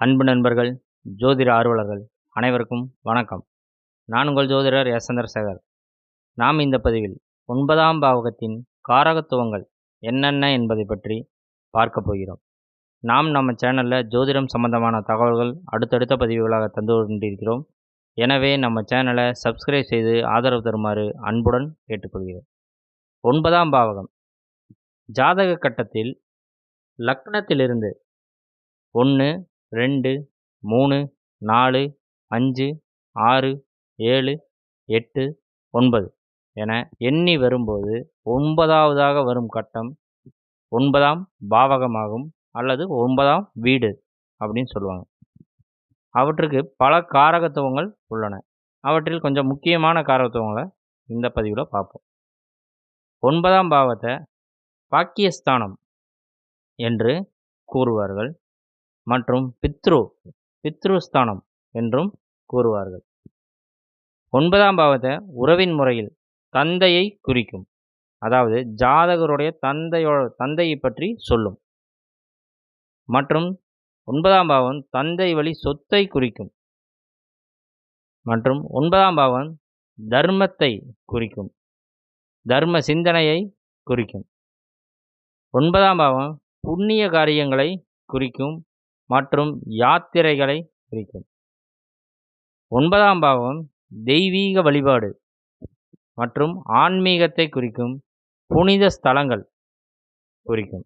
அன்பு நண்பர்கள் ஜோதிட ஆர்வலர்கள் அனைவருக்கும் வணக்கம். நான் உங்கள் ஜோதிடர் எஸ். சந்திரசேகர். நாம் இந்த பதிவில் ஒன்பதாம் பாவகத்தின் காரகத்துவங்கள் என்னென்ன என்பதை பற்றி பார்க்க போகிறோம். நாம் நம்ம சேனலில் ஜோதிடம் சம்பந்தமான தகவல்கள் அடுத்தடுத்த பதிவுகளாக தந்து கொண்டிருக்கிறோம். எனவே நம்ம சேனலை சப்ஸ்கிரைப் செய்து ஆதரவு தருமாறு அன்புடன் கேட்டுக்கொள்கிறேன். ஒன்பதாம் பாவகம். ஜாதக கட்டத்தில் லக்னத்திலிருந்து ஒன்று ரெண்டு மூணு நாலு அஞ்சு ஆறு ஏழு எட்டு ஒன்பது என எண்ணி வரும்போது ஒன்பதாவதாக வரும் கட்டம் ஒன்பதாம் பாவகமாகும் அல்லது ஒன்பதாம் வீடு அப்படின்னு சொல்லுவாங்க. அவற்றுக்கு பல காரகத்துவங்கள் உள்ளன. அவற்றில் கொஞ்சம் முக்கியமான காரகத்துவங்களை இந்த பதிவில் பார்ப்போம். ஒன்பதாம் பாவத்தை பாக்கியஸ்தானம் என்று கூறுவார்கள். மற்றும் பித்ரு பித்ருஸ்தானம் என்றும் கூறுவார்கள். ஒன்பதாம் பாவத்தை உறவின் முறையில் தந்தையை குறிக்கும். அதாவது ஜாதகருடைய தந்தையோ தந்தையை பற்றி சொல்லும். மற்றும் ஒன்பதாம் பாவம் தந்தை வழி சொத்தை குறிக்கும். மற்றும் ஒன்பதாம் பாவம் தர்மத்தை குறிக்கும். தர்ம சிந்தனையை குறிக்கும். ஒன்பதாம் பாவம் புண்ணிய காரியங்களை குறிக்கும். மற்றும் யாத்திரைகளை குறிக்கும். ஒன்பதாம் பாவம் தெய்வீக வழிபாடு மற்றும் ஆன்மீகத்தை குறிக்கும் புனித ஸ்தலங்கள் குறிக்கும்.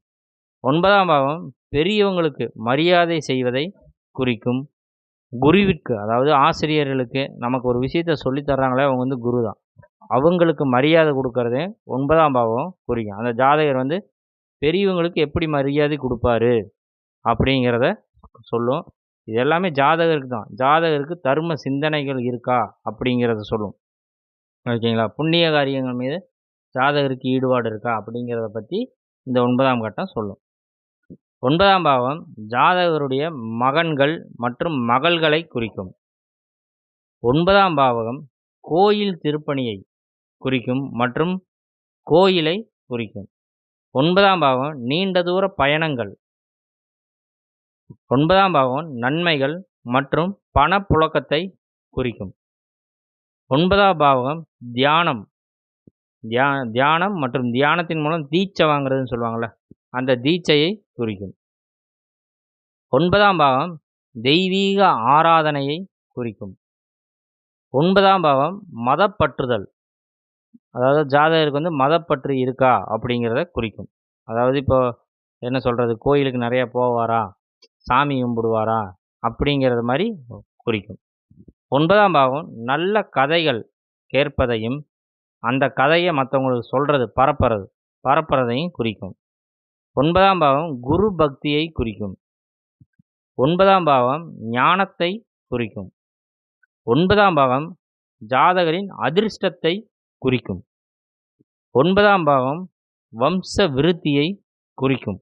ஒன்பதாம் பாவம் பெரியவங்களுக்கு மரியாதை செய்வதை குறிக்கும் குருவிற்கு அதாவது ஆசிரியர்களுக்கு நமக்கு ஒரு விஷயத்த சொல்லி தர்றாங்களே அவங்க வந்து குரு தான் அவங்களுக்கு மரியாதை கொடுக்கறதே ஒன்பதாம் பாவம் குறிக்கும். அந்த ஜாதகர் வந்து பெரியவங்களுக்கு எப்படி மரியாதை கொடுப்பாரு அப்படிங்கிறத சொல்லும். இது எல்லாமே ஜாதகருக்கு தான். ஜாதகருக்கு தர்ம சிந்தனைகள் இருக்கா? அப்படிங்கிறத சொல்லும். ஓகேங்களா? புண்ணிய காரியங்கள் மீது ஜாதகருக்கு ஈடுபாடு இருக்கா? அப்படிங்கிறத பற்றி இந்த ஒன்பதாம் கட்டம் சொல்லும். ஒன்பதாம் பாவம் ஜாதகருடைய மகன்கள் மற்றும் மகள்களை குறிக்கும். ஒன்பதாம் பாவகம் கோயில் திருப்பணியை குறிக்கும் மற்றும் கோயிலை குறிக்கும். ஒன்பதாம் பாவம் நீண்ட தூர பயணங்கள். ஒன்பதாம் பாவம் நன்மைகள் மற்றும் பணப்புழக்கத்தை குறிக்கும். ஒன்பதாம் பாவகம் தியானம். தியா தியானம் மற்றும் தியானத்தின் மூலம் தீட்சை வாங்குறதுன்னு சொல்லுவாங்கள்ல அந்த தீட்சையை குறிக்கும். ஒன்பதாம் பாவம் தெய்வீக ஆராதனையை குறிக்கும். ஒன்பதாம் பாவம் மதப்பற்றுதல். அதாவது ஜாதகருக்கு வந்து மதப்பற்று இருக்கா அப்படிங்கிறத குறிக்கும். அதாவது இப்போ என்ன சொல்கிறது கோயிலுக்கு நிறைய போவாரா? சாமி கும்பிடுவாரா? அப்படிங்கிறது மாதிரி குறிக்கும். ஒன்பதாம் பாவம் நல்ல கதைகள் கேட்பதையும் அந்த கதையை மற்றவங்களுக்கு சொல்கிறது பரப்புறது பரப்புறதையும் குறிக்கும். ஒன்பதாம் பாவம் குரு பக்தியை குறிக்கும். ஒன்பதாம் பாவம் ஞானத்தை குறிக்கும். ஒன்பதாம் பாவம் ஜாதகரின் அதிர்ஷ்டத்தை குறிக்கும். ஒன்பதாம் பாவம் வம்ச விருத்தியை குறிக்கும்.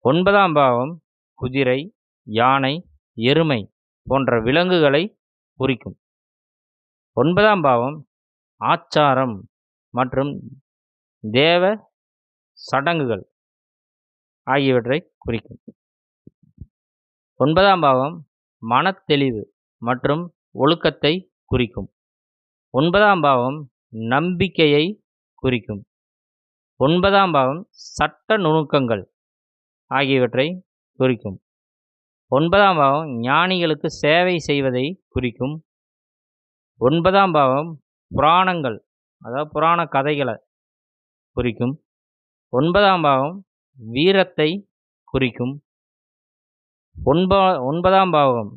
ஒன்பதாம் பாவம் குதிரை யானை எருமை போன்ற விலங்குகளை குறிக்கும். ஒன்பதாம் பாவம் ஆச்சாரம் மற்றும் தேவ சடங்குகள் ஆகியவற்றை குறிக்கும். ஒன்பதாம் பாவம் மனத்தெளிவு மற்றும் ஒழுக்கத்தை குறிக்கும். ஒன்பதாம் பாவம் நம்பிக்கையை குறிக்கும். ஒன்பதாம் பாவம் சட்ட நுணுக்கங்கள் ஆகியவற்றை குறிக்கும். ஒன்பதாம் பாவம் ஞானிகளுக்கு சேவை செய்வதை குறிக்கும். ஒன்பதாம் பாவம் புராணங்கள் அதாவது புராண கதைகளை குறிக்கும். ஒன்பதாம் பாவம் வீரத்தை குறிக்கும். ஒன்பா ஒன்பதாம் பாவம்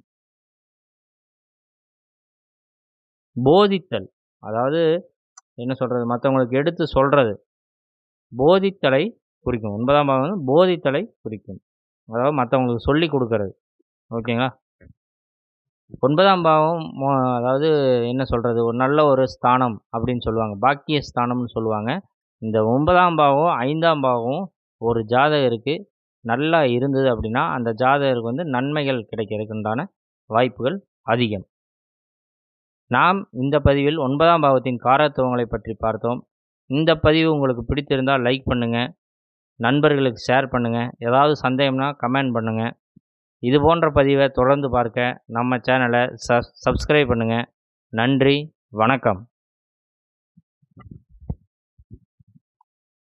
போதித்தல் அதாவது என்ன சொல்கிறது மற்றவங்களுக்கு எடுத்து சொல்கிறது போதித்தலை குறிக்கும். ஒன்பதாம் பாவம் போதித்தலை குறிக்கும். அதாவது மற்றவங்களுக்கு சொல்லி கொடுக்கறது. ஓகேங்களா? ஒன்பதாம் பாவம் அதாவது என்ன சொல்கிறது ஒரு நல்ல ஒரு ஸ்தானம் அப்படின்னு சொல்லுவாங்க. பாக்கிய ஸ்தானம்னு சொல்லுவாங்க. இந்த ஒன்பதாம் பாவம் ஐந்தாம் பாவம் ஒரு ஜாதகருக்கு நல்லா இருந்தது அப்படின்னா அந்த ஜாதகருக்கு வந்து நன்மைகள் கிடைக்கிறதுக்குண்டான வாய்ப்புகள் அதிகம். நாம் இந்த பதிவில் ஒன்பதாம் பாவத்தின் காரத்துவங்களை பற்றி பார்த்தோம். இந்த பதிவு உங்களுக்கு பிடித்திருந்தால் லைக் பண்ணுங்கள் நண்பர்களுக்கு ஷேர் பண்ணுங்கள் ஏதாவது சந்தேகம்னா கமெண்ட் பண்ணுங்கள் இது போன்ற பதிவை தொடர்ந்து பார்க்க நம்ம சேனலை ச சப்ஸ்கிரைப் பண்ணுங்கள் நன்றி. வணக்கம்.